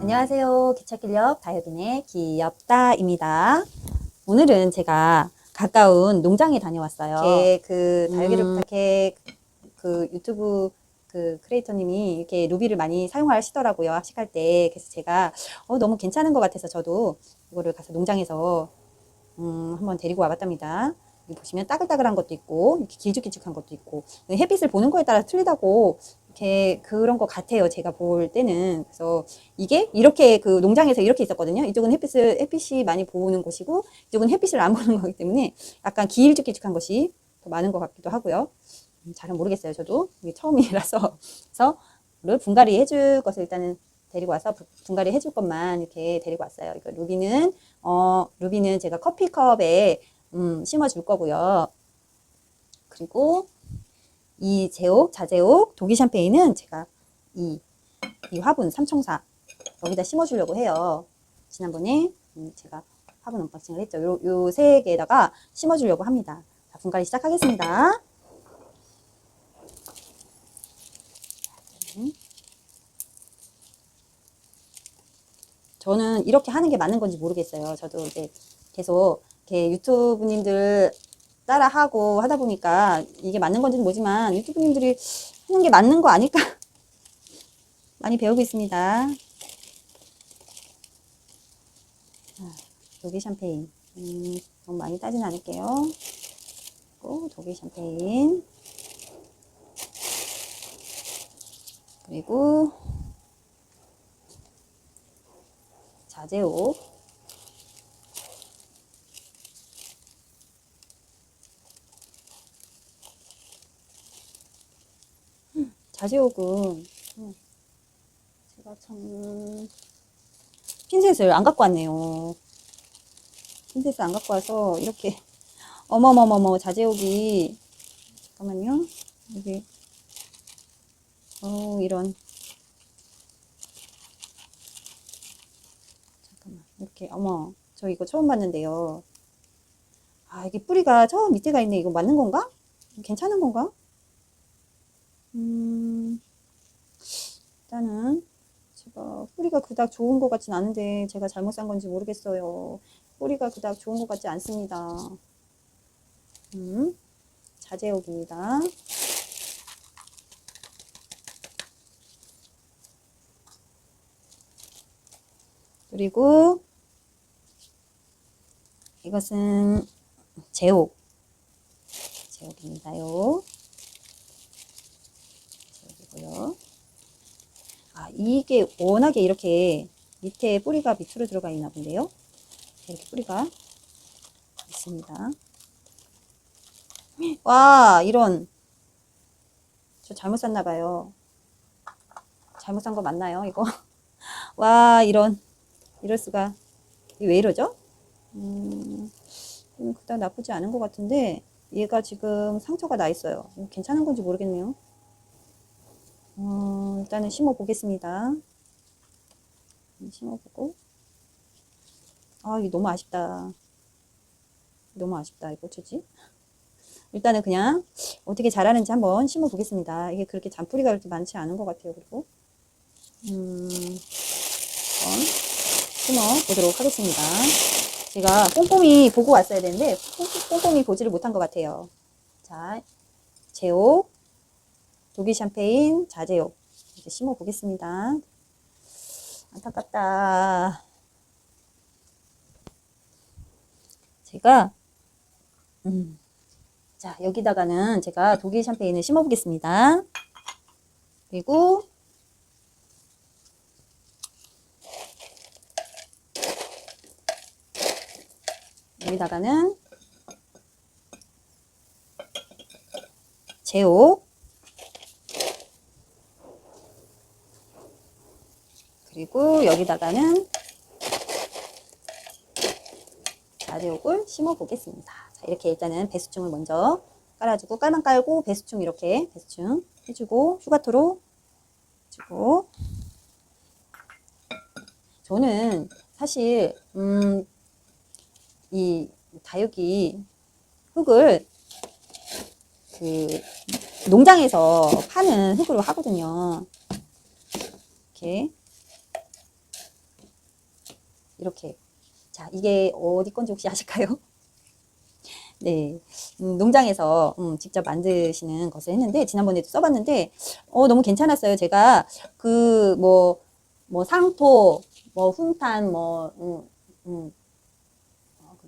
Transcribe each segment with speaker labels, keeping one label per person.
Speaker 1: 안녕하세요. 기차길력 다이어딘의 귀엽다입니다. 오늘은 제가 가까운 농장에 다녀왔어요. 이렇게 그 다육이를
Speaker 2: 음.
Speaker 1: 부탁해 그 유튜브 그 크리에이터님이 이렇게 루비를 많이 사용하시더라고요. 학식할 때. 그래서 제가 어, 너무 괜찮은 것 같아서 저도 이거를 가서 농장에서 음, 한번 데리고 와봤답니다. 보시면 따글따글한 것도 있고 이렇게 길쭉길쭉한 것도 있고 햇빛을 보는 거에 따라 틀리다고 이렇게 그런 것 같아요. 제가 볼 때는 그래서 이게 이렇게 그 농장에서 이렇게 있었거든요. 이쪽은 햇빛을 햇빛이 많이 보는 곳이고 이쪽은 햇빛을 안 보는 거기 때문에 약간 길쭉길쭉한 것이 더 많은 것 같기도 하고요. 음, 잘은 모르겠어요. 저도 이게 처음이라서 그래서 를 분갈이 해줄 것을 일단은 데리고 와서 부- 분갈이 해줄 것만 이렇게 데리고 왔어요. 이거 루비는 어 루비는 제가 커피컵에 음, 심어줄 거고요. 그리고 이 제옥, 자제옥, 독이 샴페인은 제가 이, 이 화분 삼총사 여기다 심어주려고 해요. 지난번에 음, 제가 화분 언박싱을 했죠. 요, 요세 개에다가 심어주려고 합니다. 자, 분갈이 시작하겠습니다. 저는 이렇게 하는 게 맞는 건지 모르겠어요. 저도 이제 계속 이렇게 유튜브님들 따라하고 하다 보니까 이게 맞는 건지는 모르지만 유튜브님들이 하는 게 맞는 거 아닐까? 많이 배우고 있습니다. 자, 독일 샴페인. 음, 너무 많이 따진 않을게요. 그리고 독일 샴페인. 그리고 자제옥. 자제옥은 음, 제가 참 핀셋을 안 갖고 왔네요. 핀셋을 안 갖고 와서 이렇게 어머머머머 자제옥이 잠깐만요. 여기 어 이런 잠깐만 이렇게 어머 저 이거 처음 봤는데요. 아 이게 뿌리가 저 밑에가 있네. 이거 맞는 건가? 괜찮은 건가? 음, 일단은 제가 뿌리가 그닥 좋은 것 같진 않은데 제가 잘못 산 건지 모르겠어요. 뿌리가 그닥 좋은 것 같지 않습니다. 음, 자제옥입니다. 그리고 이것은 제옥. 제옥입니다요. 여기고요. 아, 이게 워낙에 이렇게 밑에 뿌리가 밑으로 들어가 있나 본데요. 이렇게 뿌리가 있습니다. 와, 이런. 저 잘못 샀나 봐요. 잘못 산 거 맞나요, 이거? 와, 이런. 이럴 수가. 왜 이러죠? 음, 음, 그닥 나쁘지 않은 것 같은데, 얘가 지금 상처가 나 있어요. 음, 괜찮은 건지 모르겠네요. 어, 일단은 심어 보겠습니다. 심어 보고. 아, 이게 너무 아쉽다. 너무 아쉽다. 이거 어쩌지? 일단은 그냥 어떻게 자라는지 한번 심어 보겠습니다. 이게 그렇게 잔뿌리가 그렇게 많지 않은 것 같아요. 그리고 음, 한번 심어 보도록 하겠습니다. 제가 꼼꼼히 보고 왔어야 되는데 꼼- 꼼꼼히 보지를 못한 것 같아요. 자, 제옥, 독일 샴페인, 자제옥 이제 심어 보겠습니다. 안타깝다. 제가 음, 자 여기다가는 제가 독일 샴페인을 심어 보겠습니다. 그리고 여기다가는 제옥 그리고 여기다가는 자제옥을 심어 보겠습니다. 자, 이렇게 일단은 배수충을 먼저 깔아주고 깔만 깔고 배수충 이렇게 배수충 해주고 휴가토로 해주고 저는 사실 음, 이 다육이 흙을 그 농장에서 파는 흙으로 하거든요. 이렇게 이렇게 자 이게 어디 건지 혹시 아실까요? 네, 음, 농장에서 음, 직접 만드시는 것을 했는데 지난번에도 써봤는데 어, 너무 괜찮았어요. 제가 그 뭐뭐 상토, 뭐 훈탄, 뭐 음, 음,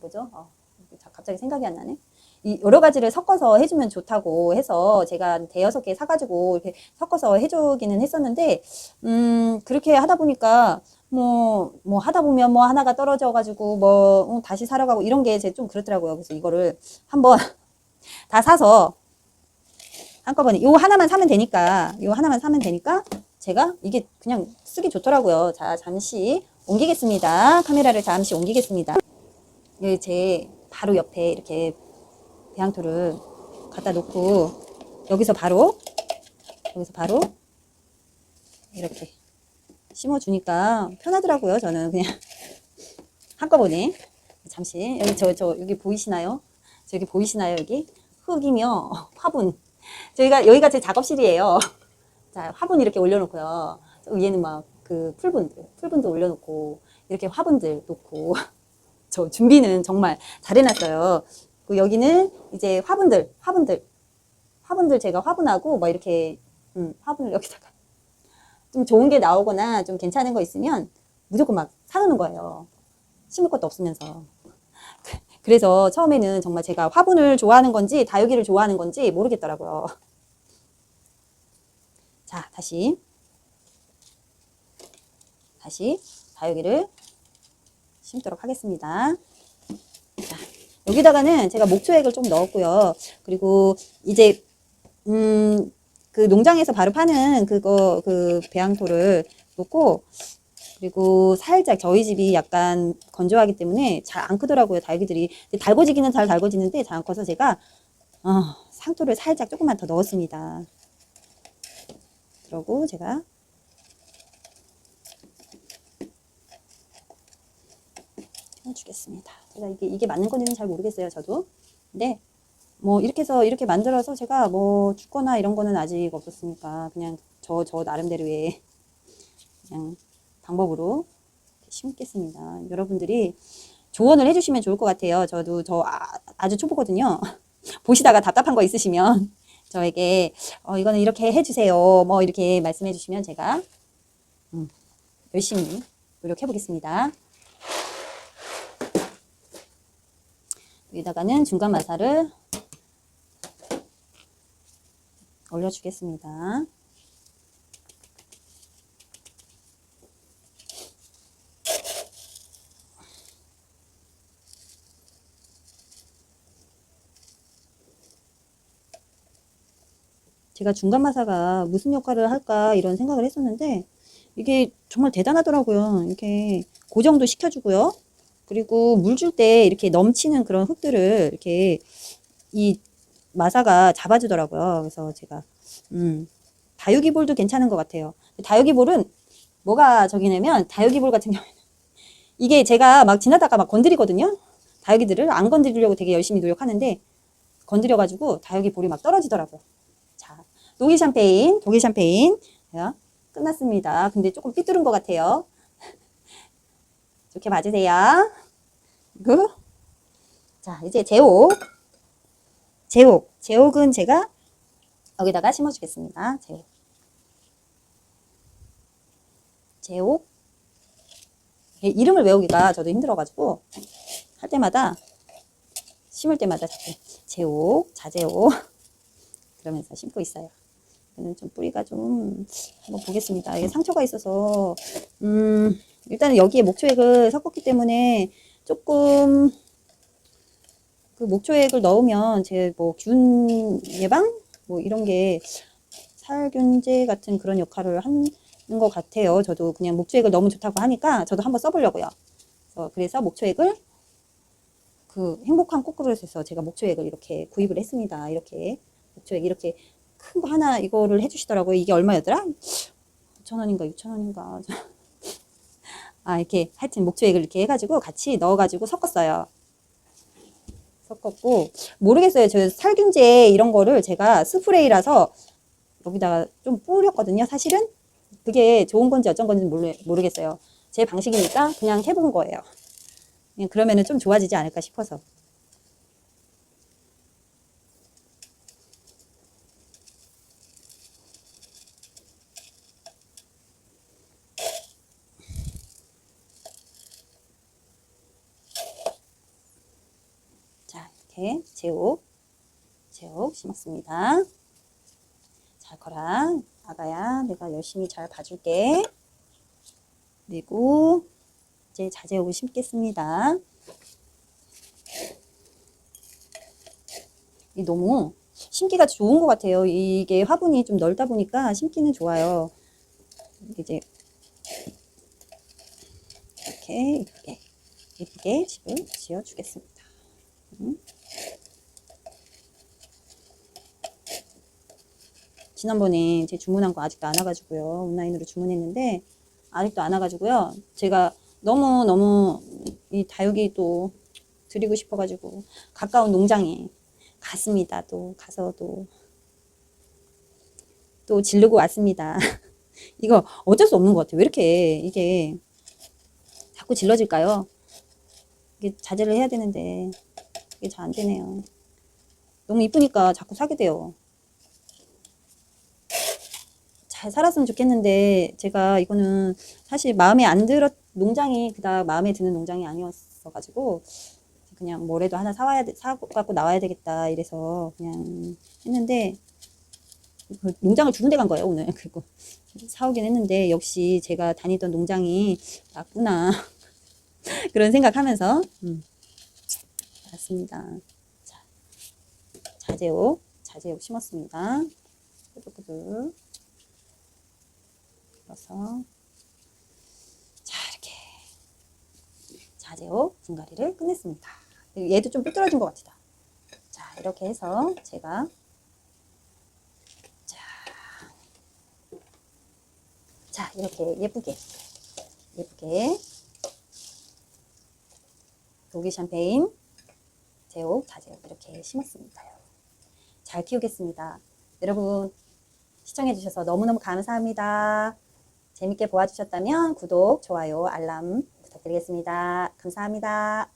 Speaker 1: 뭐죠? 어, 자, 갑자기 생각이 안 나네. 이 여러 가지를 섞어서 해주면 좋다고 해서 제가 대여섯 개 사가지고 이렇게 섞어서 해주기는 했었는데 음 그렇게 하다 보니까 뭐 뭐 하다 보면 뭐 하나가 떨어져가지고 뭐 어, 다시 사러 가고 이런 게제좀 그렇더라고요. 그래서 이거를 한번 다 사서 한꺼번에 요 하나만 사면 되니까 요 하나만 사면 되니까 제가 이게 그냥 쓰기 좋더라고요. 자 잠시 옮기겠습니다. 카메라를 잠시 옮기겠습니다. 여기 제 바로 옆에 이렇게 배양토를 갖다 놓고 여기서 바로 여기서 바로 이렇게 심어주니까 편하더라고요. 저는 그냥 한꺼번에 잠시 여기 저 저 여기 보이시나요? 저기 보이시나요? 여기 흙이며 화분 저희가 여기가 제 작업실이에요. 자 화분 이렇게 올려놓고요. 저 위에는 막 그 풀분들 풀분들 올려놓고 이렇게 화분들 놓고 저 준비는 정말 잘 해놨어요. 그 여기는 이제 화분들, 화분들, 화분들 제가 화분하고 뭐 이렇게 음, 화분을 여기다가 좀 좋은 게 나오거나 좀 괜찮은 거 있으면 무조건 막 사놓는 거예요. 심을 것도 없으면서. 그래서 처음에는 정말 제가 화분을 좋아하는 건지 다육이를 좋아하는 건지 모르겠더라고요. 자, 다시. 다시 다육이를 심도록 하겠습니다. 자, 여기다가는 제가 목초액을 좀 넣었고요. 그리고 이제 음, 그 농장에서 바로 파는 그거 그 배양토를 놓고 그리고 살짝 저희 집이 약간 건조하기 때문에 잘 안 크더라고요 근데 달궈지기는 잘 달궈지는데 잘 안 커서 제가 어, 상토를 살짝 조금만 더 넣었습니다. 그러고 제가 해주겠습니다. 제가 이게, 이게 맞는 건지는 잘 모르겠어요, 저도. 근데, 뭐, 이렇게 해서, 이렇게 만들어서 제가 뭐, 죽거나 이런 거는 아직 없었으니까, 그냥 저, 저 나름대로의, 그냥 방법으로 심겠습니다. 여러분들이 조언을 해주시면 좋을 것 같아요. 저도, 저 아, 주 초보거든요. 보시다가 답답한 거 있으시면, 저에게, 어, 이거는 이렇게 해주세요. 뭐, 이렇게 말씀해 주시면 제가, 음, 열심히 노력해 보겠습니다. 여기다가는 중간 마사를 올려주겠습니다. 제가 중간 마사가 무슨 역할을 할까 이런 생각을 했었는데 이게 정말 대단하더라고요. 이렇게 고정도 시켜주고요. 그리고 물 줄 때 이렇게 넘치는 그런 흙들을 이렇게 이 마사가 잡아주더라고요. 그래서 제가 음, 다육이볼도 괜찮은 것 같아요. 다육이볼은 뭐가 저기냐면 다육이볼 같은 경우에는 이게 제가 막 지나다가 막 건드리거든요. 다육이들을 안 건드리려고 되게 열심히 노력하는데 건드려가지고 다육이 볼이 막 떨어지더라고요. 자, 독일 샴페인, 독일 샴페인 자, 끝났습니다. 근데 조금 삐뚤은 것 같아요. 좋게 봐주세요. 그리고 자 이제 제옥 제옥 제옥은 제가 여기다가 심어주겠습니다. 제옥 제옥 이 이름을 외우기가 저도 힘들어가지고 할 때마다 심을 때마다 자꾸 제옥 자제옥 그러면서 심고 있어요. 이거는 좀 뿌리가 좀 한번 보겠습니다. 이게 상처가 있어서 음 일단은 여기에 목초액을 섞었기 때문에 조금 그 목초액을 넣으면 제 뭐 균 예방 뭐 이런 게 살균제 같은 그런 역할을 하는 것 같아요. 저도 그냥 목초액을 너무 좋다고 하니까 저도 한번 써보려고요. 그래서, 목초액을 그 행복한 꽃그릇에서 제가 목초액을 이렇게 구입을 했습니다. 이렇게 목초액 이렇게 큰 거 하나 이거를 해주시더라고요. 이게 얼마였더라? 5천 원인가 6천 원인가 아, 이렇게 하여튼 목초액을 이렇게 해가지고 같이 넣어가지고 섞었어요. 섞었고, 모르겠어요. 저 살균제 이런 거를 제가 스프레이라서 여기다가 좀 뿌렸거든요. 사실은 그게 좋은 건지 어쩐 건지 모르, 모르겠어요. 제 방식이니까 그냥 해본 거예요. 그러면은 좀 좋아지지 않을까 싶어서. 자, 이렇게 제옥, 제옥 심었습니다. 자, 거라, 아가야, 내가 열심히 잘 봐줄게. 그리고 이제 자제옥을 심겠습니다. 이 너무 심기가 좋은 것 같아요. 이게 화분이 좀 넓다 보니까 심기는 좋아요. 이제 이렇게 예쁘게 집을 지어 주겠습니다. 음. 지난번에 제 주문한 거 아직도 안 와가지고요. 온라인으로 주문했는데 아직도 안 와가지고요. 제가 너무 너무 이 다육이 또 드리고 싶어가지고 가까운 농장에 갔습니다. 또 가서 또또 지르고 왔습니다. 이거 어쩔 수 없는 것 같아요. 왜 이렇게 이게 자꾸 질러질까요? 이게 자제를 해야 되는데 이게 잘 안 되네요. 너무 이쁘니까 자꾸 사게 돼요. 잘 살았으면 좋겠는데 제가 이거는 사실 마음에 안 들었 농장이 그닥 마음에 드는 농장이 아니었어 가지고 그냥 뭐래도 하나 사와야 돼, 사 갖고 나와야 되겠다 이래서 그냥 했는데 그 농장을 주는 데간 거예요 오늘 그리고 사오긴 했는데 역시 제가 다니던 농장이 맞구나 그런 생각하면서 음, 맞습니다. 자, 자제옥 자제옥 심었습니다. 꾸덕꾸덕 넣어서 자 이렇게 자제옥 분갈이를 끝냈습니다. 얘도 좀 삐뚤어진 것 같다. 자 이렇게 해서 제가 자, 자 이렇게 예쁘게 예쁘게 독일 샴페인 제옥 자제옥 이렇게 심었습니다. 잘 키우겠습니다. 여러분 시청해 주셔서 너무너무 감사합니다. 재밌게 보아주셨다면 구독, 좋아요, 알람 부탁드리겠습니다. 감사합니다.